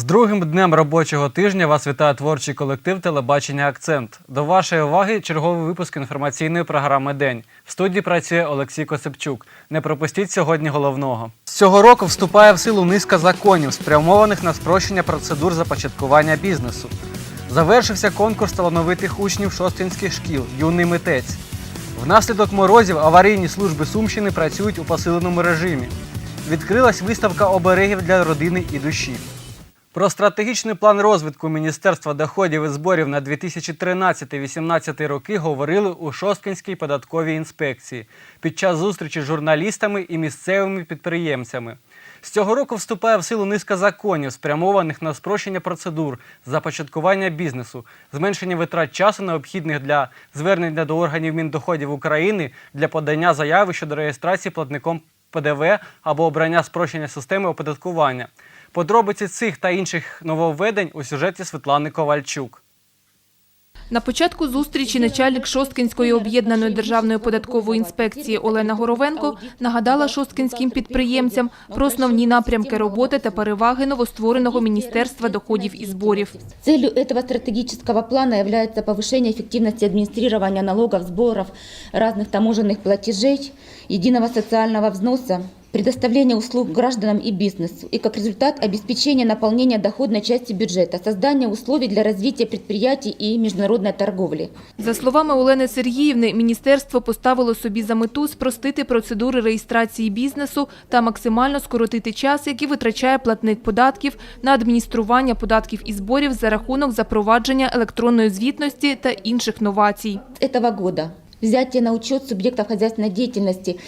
З другим днем робочого тижня вас вітає творчий колектив телебачення Акцент. До вашої уваги черговий випуск інформаційної програми День. В студії працює Олексій Косипчук. Не пропустіть сьогодні головного. Цього року вступає в силу низка законів, спрямованих на спрощення процедур започаткування бізнесу. Завершився конкурс талановитих учнів шостинських шкіл Юний митець. Внаслідок морозів аварійні служби Сумщини працюють у посиленому режимі. Відкрилась виставка оберегів для родини і душі. Про стратегічний план розвитку Міністерства доходів і зборів на 2013-2018 роки говорили у Шосткинській податковій інспекції під час зустрічі з журналістами і місцевими підприємцями. З цього року вступає в силу низка законів, спрямованих на спрощення процедур, започаткування бізнесу, зменшення витрат часу, необхідних для звернення до органів Міндоходів України для подання заяви щодо реєстрації платником ПДВ або обрання спрощення системи оподаткування. Подробиці цих та інших нововведень у сюжеті Світлани Ковальчук. На початку зустрічі начальник Шосткинської об'єднаної державної податкової інспекції Олена Горовенко нагадала шосткинським підприємцям про основні напрямки роботи та переваги новоствореного Міністерства доходів і зборів. Целью этого стратегического плана является повышение эффективности администрирования налогов, сборов, разных таможенных платежей, единого социального взноса, предоставление услуг гражданам и бизнесу и, как результат, обеспечение наполнения доходной части бюджета, создание условий для развития предприятий и международной торговли. За словами Олени Сергіївни, міністерство поставило собі за мету спростити процедури реєстрації бізнесу та максимально скоротити час, який витрачає платник податків на адміністрування податків і зборів за рахунок запровадження електронної звітності та інших новацій. С этого года взятие на учет субъектов хозяйственной деятельности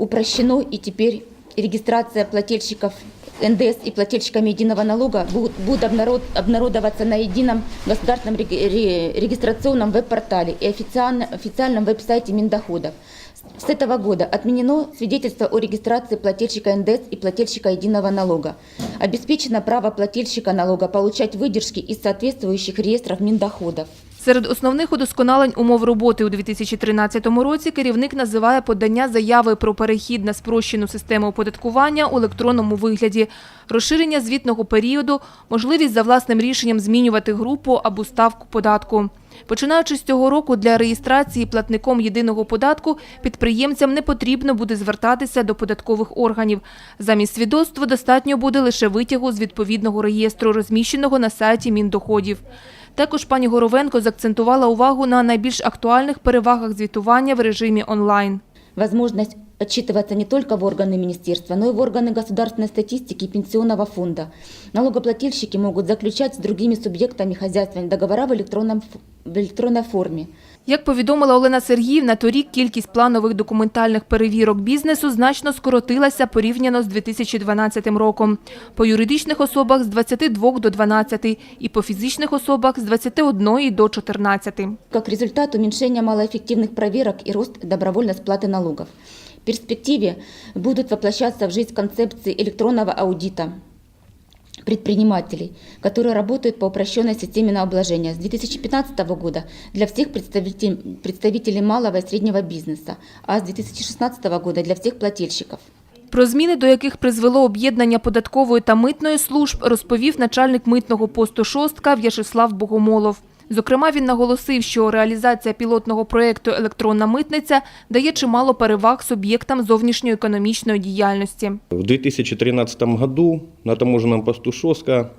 упрощено и теперь регистрация плательщиков НДС и плательщиками единого налога будут, будут обнарод- обнародоваться на едином государственном реги- ре- регистрационном веб-портале и официально- официальном веб-сайте Миндоходов. С этого года отменено свидетельство о регистрации плательщика НДС и плательщика единого налога. Обеспечено право плательщика налога получать выдержки из соответствующих реестров Миндоходов. Серед основних удосконалень умов роботи у 2013 році керівник називає подання заяви про перехід на спрощену систему оподаткування у електронному вигляді, розширення звітного періоду, можливість за власним рішенням змінювати групу або ставку податку. Починаючи з цього року для реєстрації платником єдиного податку підприємцям не потрібно буде звертатися до податкових органів. Замість свідоцтва достатньо буде лише витягу з відповідного реєстру, розміщеного на сайті Міндоходів. Також пані Горовенко заакцентувала увагу на найбільш актуальних перевагах звітування в режимі онлайн. возможность отчитываться не только в органы министерства, но и в органы государственной статистики и пенсионного фонда. Налогоплательщики могут заключать с другими субъектами хозяйства договора в, электронном, ф- в электронной форме. Як повідомила Олена Сергіївна, торік кількість планових документальних перевірок бізнесу значно скоротилася порівняно з 2012 роком. По юридичних особах – з 22 до 12 і по фізичних особах – з 21 до 14. Как результат уменьшения малоэффективных проверок и рост добровольной сплаты налогов. В перспективе будут воплощаться в жизнь концепции электронного аудита предпринимателей, которые работают по упрощенной системе налогообложения с 2015 года для всех представителей, представителей малого и среднего бизнеса, а с 2016 года для всех плательщиков. Про зміни, до яких призвело об'єднання податкової та митної служб, розповів начальник митного посту «Шостка» В'ячеслав Богомолов. Зокрема, він наголосив, що реалізація пілотного проєкту «Електронна митниця» дає чимало переваг суб'єктам зовнішньої економічної діяльності. В 2013 году на таможенном посту ШОСКа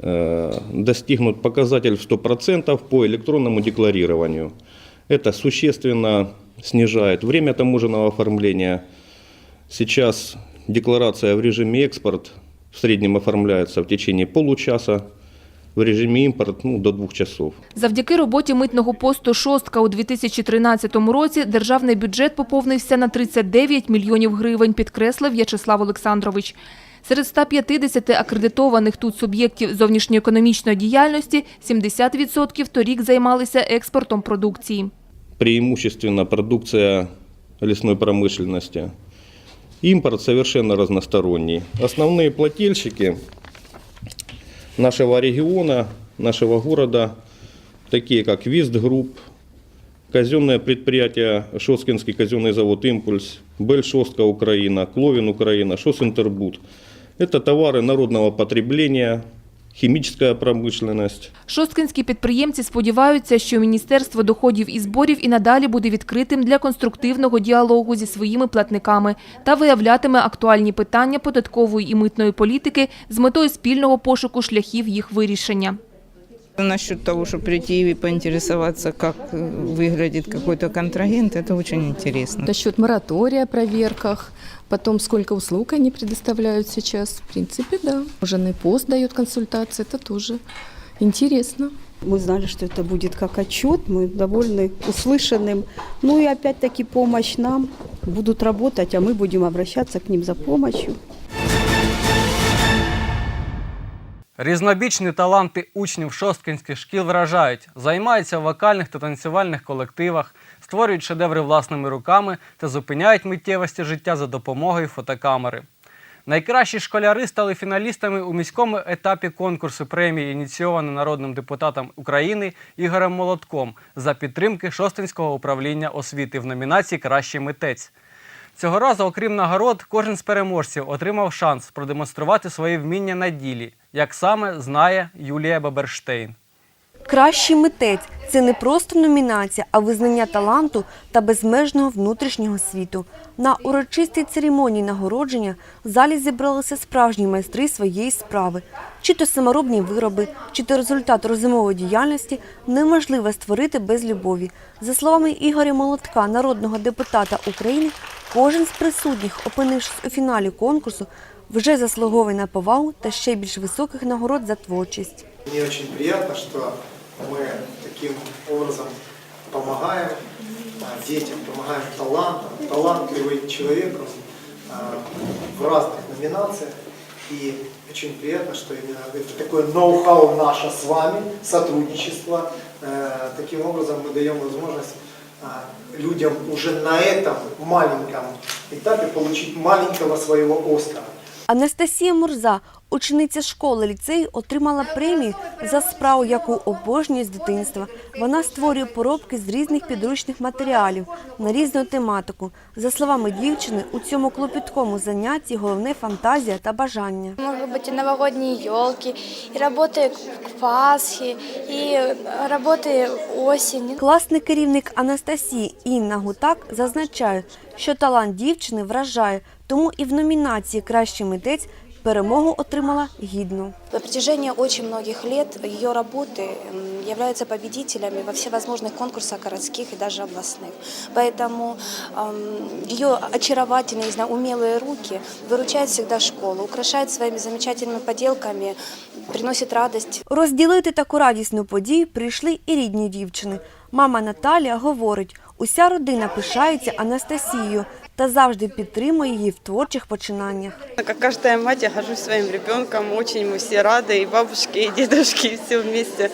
э, достигнут показатель в 100% по электронному декларированию. Это существенно снижает время таможенного оформления. Сейчас декларация в режиме экспорт в среднем оформляется в течение получаса, в режиме импорт ну, до двух часов. Завдяки роботі митного посту «Шостка» у 2013 році державний бюджет поповнився на 39 мільйонів гривень, підкреслив В'ячеслав Олександрович. Серед 150 акредитованих тут суб'єктів зовнішньоекономічної діяльності 70% торік займалися експортом продукції. преимущественно продукция лесной промышленности. Импорт совершенно разносторонний. Основные плательщики нашего региона, нашего города, такие как Вист Групп, казенное предприятие Шоскинский казенный завод «Импульс», Бельшостка Украина, Кловин Украина, Шосинтербуд. Это товары народного потребления, химическая промышленность. Шосткинські підприємці сподіваються, що Міністерство доходів і зборів і надалі буде відкритим для конструктивного діалогу зі своїми платниками та виявлятиме актуальні питання податкової і митної політики з метою спільного пошуку шляхів їх вирішення. Насчет того, чтобы прийти и поинтересоваться, как э, выглядит какой-то контрагент, это очень интересно. Насчет моратория о проверках, потом сколько услуг они предоставляют сейчас. В принципе, да. Женный пост дает консультации, это тоже интересно. Мы знали, что это будет как отчет, мы довольны услышанным. Ну и опять-таки помощь нам. Будут работать, а мы будем обращаться к ним за помощью. Різнобічні таланти учнів шосткинських шкіл вражають, займаються в вокальних та танцювальних колективах, створюють шедеври власними руками та зупиняють миттєвості життя за допомогою фотокамери. Найкращі школяри стали фіналістами у міському етапі конкурсу премії, ініційований народним депутатом України Ігорем Молотком за підтримки Шостинського управління освіти в номінації Кращий митець. Цього разу, окрім нагород, кожен з переможців отримав шанс продемонструвати свої вміння на ділі, як саме знає Юлія Баберштейн. Кращий митець це не просто номінація, а визнання таланту та безмежного внутрішнього світу. На урочистій церемонії нагородження в залі зібралися справжні майстри своєї справи. Чи то саморобні вироби, чи то результат розумової діяльності неможливо створити без любові. За словами Ігоря Молотка, народного депутата України, кожен з присутніх, опинившись у фіналі конкурсу, вже заслуговує на повагу та ще більш високих нагород за творчість. Мне очень приятно, что мы таким образом помогаем а, детям, помогаем талантам, талантливым человеком а, в разных номинациях. И очень приятно, что именно это такое ноу-хау наше с вами, сотрудничество. Э, Таким образом мы даем возможность а, людям уже на этом маленьком этапе получить маленького своего Оскара. Анастасія Мурза, учениця школи ліцею, отримала премію за справу, яку обожнює з дитинства. Вона створює поробки з різних підручних матеріалів на різну тематику. За словами дівчини, у цьому клопіткому занятті головне фантазія та бажання. Могут быть и новогодние елки, и работы к Пасхе, и работы осени. Класний керівник Анастасії Інна Гутак зазначає, що талант дівчини вражає, тому і в номінації Кращий митець перемогу отримала гідно. На протяжении очень многих лет ее работы м, являются победителями во всевозможных конкурсах городских и даже областных. Поэтому ам, ее очаровательные, не знаю, умелые руки выручают всегда школу, украшают своими замечательными поделками, приносят радость Розділити таку радісну подію прийшли і рідні дівчини. Мама Наталія говорить, уся родина пишається Анастасією та завжди підтримує її в творчих починаннях. Как каждая мать, я горжусь своим ребенком. Очень мы все рады, и бабушки, и дедушки, и все вместе.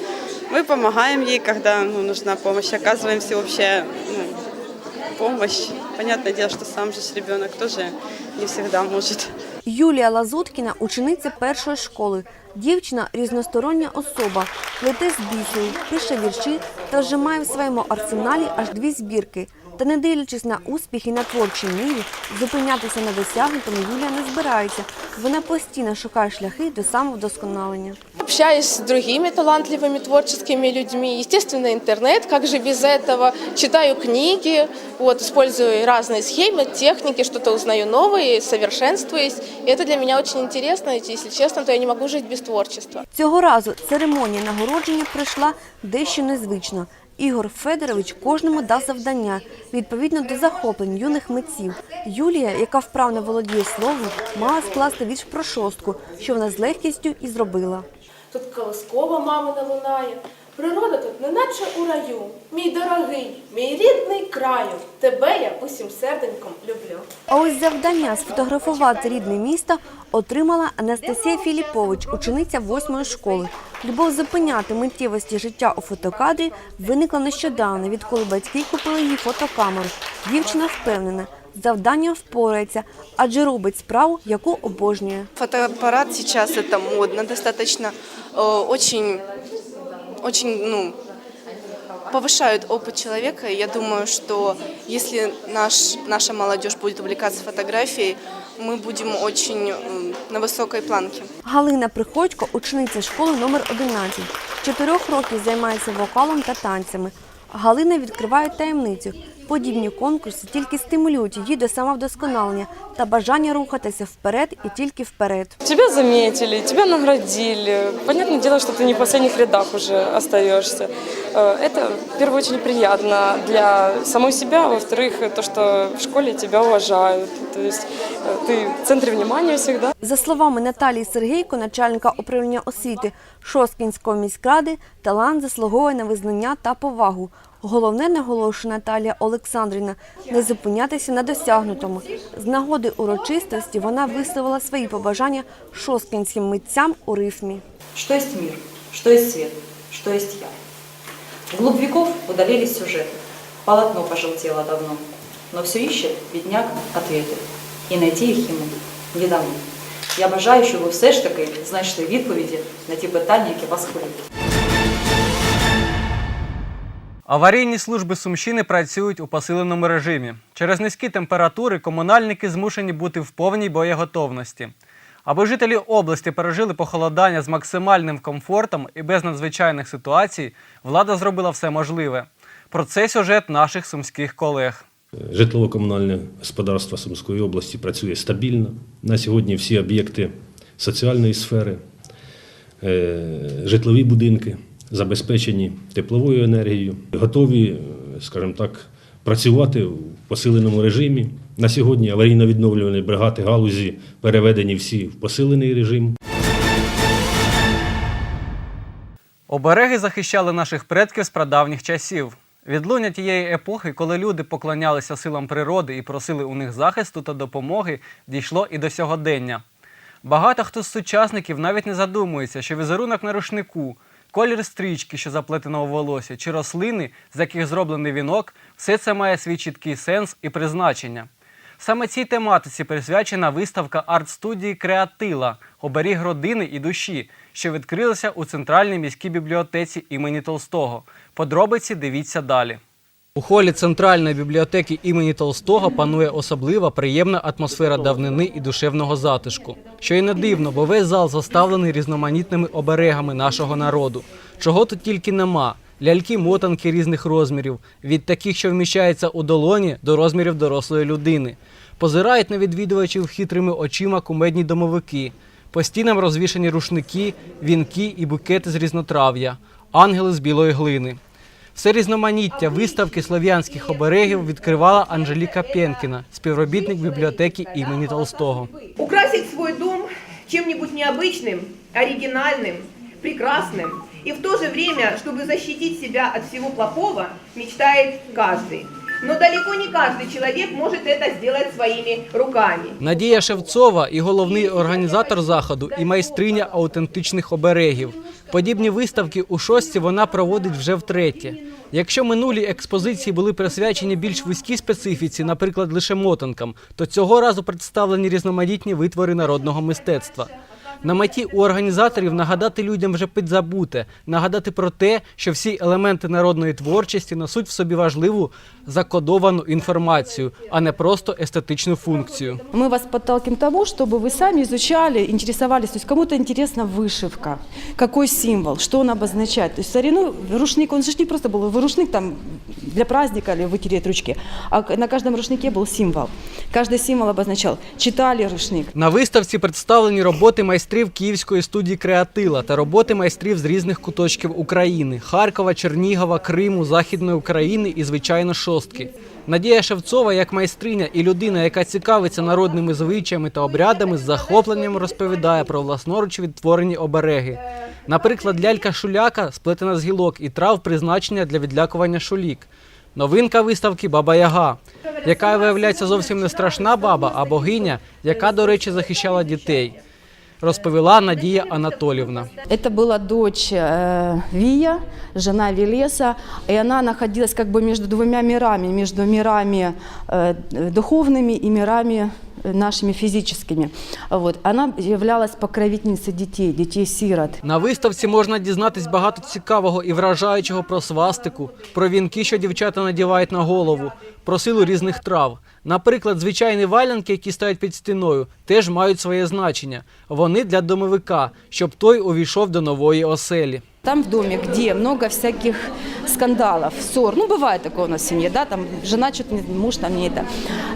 Мы помогаем ей, когда ну, нужна помощь, оказываем всеобщую ну, помощь. Понятное дело, что сам же ж ребенок тоже не всегда может. Юлія Лазуткіна – учениця першої школи. Дівчина – різностороння особа, плете з бісеру, пише вірші та вже має в своєму арсеналі аж дві збірки. Та не дивлячись на успіхи на творчій ниві, зупинятися на досягнутому Юлія не збирається. Вона постійно шукає шляхи до самовдосконалення. Общаюсь с другими талантливыми творческими людьми. Естественно, интернет, как же без этого. Читаю книги, вот, использую разные схемы, техники, что-то узнаю новое, совершенствуюсь. И это для меня очень интересно. И, Если честно, то я не могу жить без творчества. Цього разу церемонія нагородження пройшла дещо незвично. Ігор Федорович кожному дав завдання відповідно до захоплень юних митців. Юлія, яка вправно володіє словом, мала скласти вірш про шостку, що вона з легкістю і зробила. Тут колискова мамина лунає. Природа тут неначе у раю. Мій дорогий, мій рідний краю. Тебе я усім серденьком люблю. А ось завдання сфотографувати рідне місто отримала Анастасія Філіпович, учениця восьмої школи. Любов зупиняти миттєвості життя у фотокадрі виникла нещодавно, відколи батьки купили їй фотокамеру. Дівчина впевнена, з завданням впорається, адже робить справу, яку обожнює. Фотоаппарат сейчас это модно достаточно. Э, Очень, очень, ну, повышают опыт человека. И Я думаю, что если наш, наша молодежь будет увлекаться фотографией, мы будем очень на высокой планке. Галина Приходько – учениця школи номер 11. З чотирьох років займається вокалом та танцями. Галина відкриває таємницю. Подібні конкурси тільки стимулюють її до самовдосконалення та бажання рухатися вперед і тільки вперед. Тебя заметили, тебя наградили. Понятное дело, что ты не в последних рядах уже остаешься. Э, Это, в первую очередь, приятно для самой себя. Во-вторых, то, что в школе тебя уважают. То есть э, ты в центре внимания всегда. За словами Наталії Сергійко, начальника управління освіти Шосткінської міськради, талант заслуговує на визнання та повагу. Головне, наголошує Наталія Олександрівна, не зупинятися на досягнутому. З нагоди урочистості вона висловила свої побажання шосткінським митцям у рифмі. Что есть мир? Что есть свет? Что есть я? Вглубь веков удалились сюжеты. Полотно пожелтело давно. Но все ищет бедняк ответы. І найти їх йому не дано. Я бажаю, щоб ви все ж таки знайшли відповіді на ті питання, які вас хвилюють. Аварійні служби Сумщини працюють у посиленому режимі. Через низькі температури комунальники змушені бути в повній боєготовності. Аби жителі області пережили похолодання з максимальним комфортом і без надзвичайних ситуацій, влада зробила все можливе. Про це сюжет наших сумських колег. Житлово-комунальне господарство Сумської області працює стабільно. На сьогодні всі об'єкти соціальної сфери, е, житлові будинки забезпечені тепловою енергією, готові, е, скажімо так, працювати в посиленому режимі. На сьогодні аварійно-відновлювальні бригади галузі переведені всі в посилений режим. Обереги захищали наших предків з прадавніх часів. Відлуння тієї епохи, коли люди поклонялися силам природи і просили у них захисту та допомоги, дійшло і до сьогодення. Багато хто з сучасників навіть не задумується, що візерунок на рушнику, колір стрічки, що заплетена у волосся, чи рослини, з яких зроблений вінок, все це має свій чіткий сенс і призначення. Саме цій тематиці присвячена виставка арт-студії Креатила оберіг родини і душі, що відкрилася у центральній міській бібліотеці імені Толстого. Подробиці дивіться далі. У холі центральної бібліотеки імені Толстого панує особлива приємна атмосфера давнини і душевного затишку. Що й не дивно, бо весь зал заставлений різноманітними оберегами нашого народу. Чого тут тільки нема. Ляльки-мотанки різних розмірів, від таких, що вміщаються у долоні, до розмірів дорослої людини. Позирають на відвідувачів хитрими очима кумедні домовики. По стінам розвішані рушники, вінки і букети з різнотрав'я, ангели з білої глини. Все різноманіття виставки слов'янських оберегів відкривала Анжеліка Пєнкіна, співробітник бібліотеки імені Толстого. Украсить свой дом чем-нибудь необычным, оригинальным, прекрасным. И в то же время, чтобы защитить себя от всего плохого, мечтает каждый. Но далеко не каждый человек может это сделать своими руками. Надія Шевцова і головний організатор заходу, і майстриня аутентичних оберегів. Подібні виставки у шості вона проводить вже втретє. Якщо минулі експозиції були присвячені більш вузькій специфіці, наприклад, лише мотанкам, то цього разу представлені різноманітні витвори народного мистецтва. На меті у організаторів нагадати людям вже підзабуте, нагадати про те, що всі елементи народної творчості несуть в собі важливу закодовану інформацію, а не просто естетичну функцію. Мы вас подталкиваем к тому, чтобы вы сами изучали, интересовались. То есть кому-то интересна вышивка, какой символ, что он обозначает. То есть в старину рушник, он же ж не просто был рушник там для праздника или вытереть ручки, а на каждом рушнике был символ. Каждый символ обозначал. Читали рушник. На виставці представлені роботи майстрів Київської студії Креатила та роботи майстрів з різних куточків України: Харкова, Чернігова, Криму, Західної України і, звичайно, шостки. Надія Шевцова, як майстриня і людина, яка цікавиться народними звичаями та обрядами, з захопленням розповідає про власноруч відтворені обереги. Наприклад, лялька шуляка сплетена з гілок і трав призначення для відлякування шулік. Новинка виставки Баба Яга, яка виявляється зовсім не страшна баба, а богиня, яка, до речі, захищала дітей, розповіла Надія Анатолівна. Это была дочь э, Вия, жена Велеса, и она находилась как бы между двумя мирами, между мирами э, духовными и мирами э, нашими физическими. Вот. Она являлась покровительницей детей, детей-сирот. На виставці можна дізнатись багато цікавого і вражаючого про свастику, про вінки, що дівчата надівають на голову, про силу різних трав. Наприклад, звичайні валянки, які стоять під стіною, теж мають своє значення. Вони для домовика, щоб той увійшов до нової оселі. Там в доме, где много всяких скандалов, ссор, ну бывает такое у нас в семье, да, там жена что-то, не- муж там не это,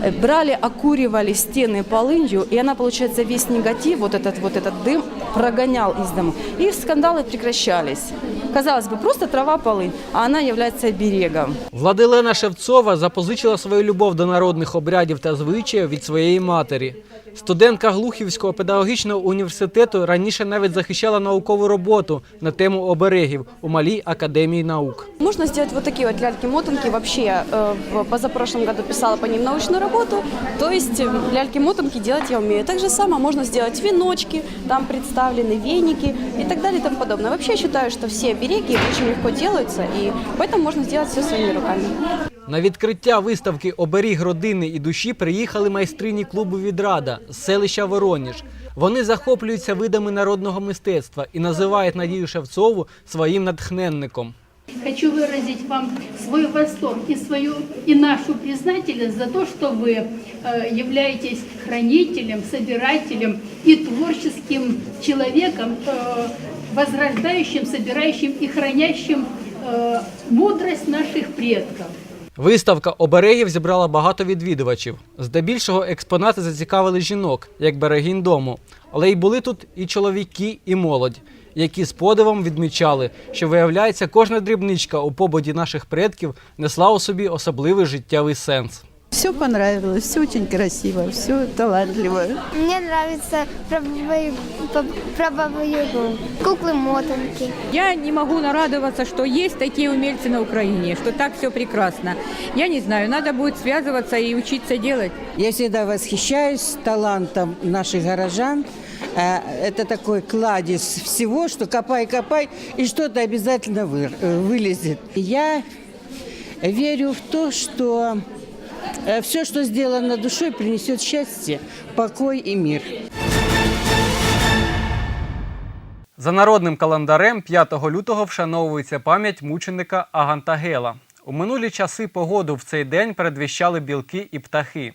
э, брали, окуривали стены полынью, и она, получается, весь негатив, вот этот вот этот дым прогонял из дома, и скандалы прекращались. Казалось бы, просто трава полынь, а она является оберегом. Владилена Шевцова запозичила свою любов до народних обрядів та звичаїв від своєї матері. Студентка Глухівського педагогічного університету раніше навіть захищала наукову роботу на тему оберегів у Малій академії наук. Можно сделать вот такие вот ляльки-мотанки. Вообще, я э, в позапрошлом году писала по ним научную работу. То есть э, ляльки-мотанки делать я умею. Так же самое можно сделать веночки, там представлены веники и так далее и тому подобное. Вообще, я считаю, что все обереги очень легко делаются, и поэтому можно сделать все своими руками. На відкриття виставки Оберіг родини і душі приїхали майстрині клубу Відрада з селища Вороніж. Вони захоплюються видами народного мистецтва і називають Надію Шевцову своїм натхненником. Хочу выразить вам свой восторг и свою и нашу признательность за то, что вы э, являетесь хранителем, собирателем и творческим человеком, э, возрождающим, собирающим и хранящим э, мудрость наших предков. Виставка оберегів зібрала багато відвідувачів. Здебільшого експонати зацікавили жінок, як берегінь дому. Але й були тут і чоловіки, і молодь, які з подивом відмічали, що виявляється, кожна дрібничка у побуді наших предків несла у собі особливий життєвий сенс. Все понравилось, все очень красиво, все талантливо. Мне нравится про про бабу Ягу, куклы-мотанки. Я не могу нарадоваться, что есть такие умельцы на Украине, что так все прекрасно. Я не знаю, надо будет связываться и учиться делать. Я всегда восхищаюсь талантом наших горожан. Э, Это такой кладезь всего, что копай-копай, и что-то обязательно э, вылезет. Я верю в то, что все, что сделано душой, принесет счастье, покой и мир. За народним календарем 5 лютого вшановується пам'ять мученика Агантагела. У минулі часи погоду в цей день передвіщали білки і птахи.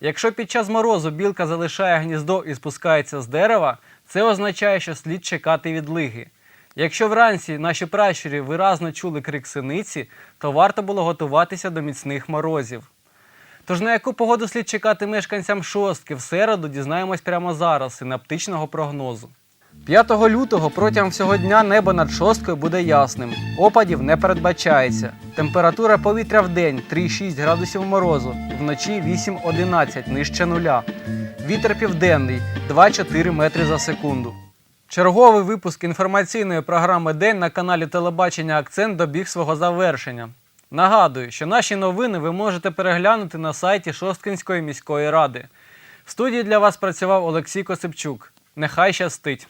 Якщо під час морозу білка залишає гніздо і спускається з дерева, це означає, що слід чекати відлиги. Якщо вранці наші пращурі виразно чули крик синиці, то варто було готуватися до міцних морозів. Тож на яку погоду слід чекати мешканцям шостки в середу, дізнаємось прямо зараз синаптичного прогнозу. 5 лютого протягом всього дня небо над шосткою буде ясним. Опадів не передбачається. Температура повітря в день 3-6 градусів морозу, вночі 8-11 нижче нуля. Вітер південний 2-4 метри за секунду. Черговий випуск інформаційної програми День на каналі Телебачення Акцент добіг свого завершення. Нагадую, що наші новини ви можете переглянути на сайті Шосткинської міської ради. В студії для вас працював Олексій Косипчук. Нехай щастить!